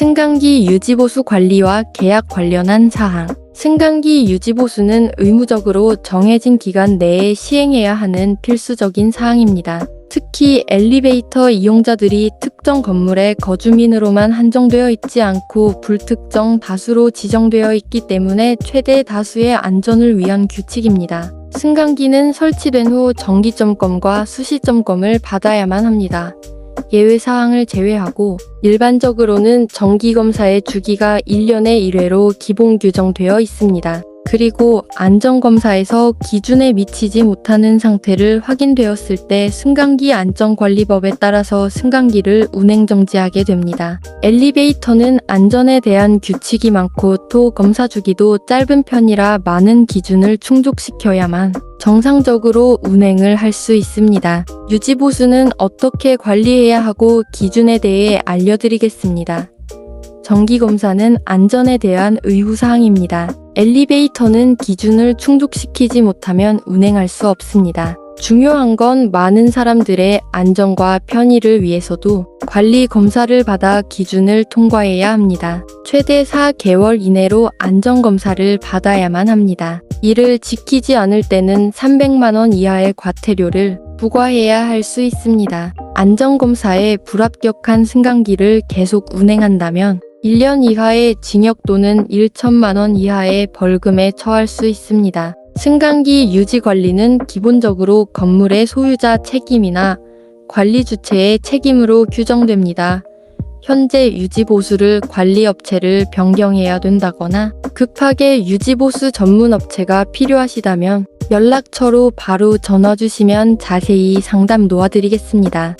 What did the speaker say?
승강기 유지보수 관리와 계약 관련한 사항. 승강기 유지보수는 의무적으로 정해진 기간 내에 시행해야 하는 필수적인 사항입니다. 특히 엘리베이터 이용자들이 특정 건물의 거주민으로만 한정되어 있지 않고 불특정 다수로 지정되어 있기 때문에 최대 다수의 안전을 위한 규칙입니다. 승강기는 설치된 후 정기점검과 수시점검을 받아야만 합니다. 예외 사항을 제외하고 일반적으로는 정기검사의 주기가 1년에 1회로 기본 규정되어 있습니다. 그리고 안전검사에서 기준에 미치지 못하는 상태를 확인되었을 때 승강기 안전관리법에 따라서 승강기를 운행정지하게 됩니다. 엘리베이터는 안전에 대한 규칙이 많고 또 검사 주기도 짧은 편이라 많은 기준을 충족시켜야만 정상적으로 운행을 할 수 있습니다. 유지보수는 어떻게 관리해야 하고 기준에 대해 알려드리겠습니다. 정기검사는 안전에 대한 의무사항입니다. 엘리베이터는 기준을 충족시키지 못하면 운행할 수 없습니다. 중요한 건 많은 사람들의 안전과 편의를 위해서도 관리 검사를 받아 기준을 통과해야 합니다. 최대 4개월 이내로 안전검사를 받아야만 합니다. 이를 지키지 않을 때는 300만원 이하의 과태료를 부과해야 할 수 있습니다. 안전검사에 불합격한 승강기를 계속 운행한다면 1년 이하의 징역 또는 1천만 원 이하의 벌금에 처할 수 있습니다. 승강기 유지 관리는 기본적으로 건물의 소유자 책임이나 관리 주체의 책임으로 규정됩니다. 현재 유지보수를 관리업체를 변경해야 된다거나 급하게 유지보수 전문 업체가 필요하시다면 연락처로 바로 전화 주시면 자세히 상담 도와드리겠습니다.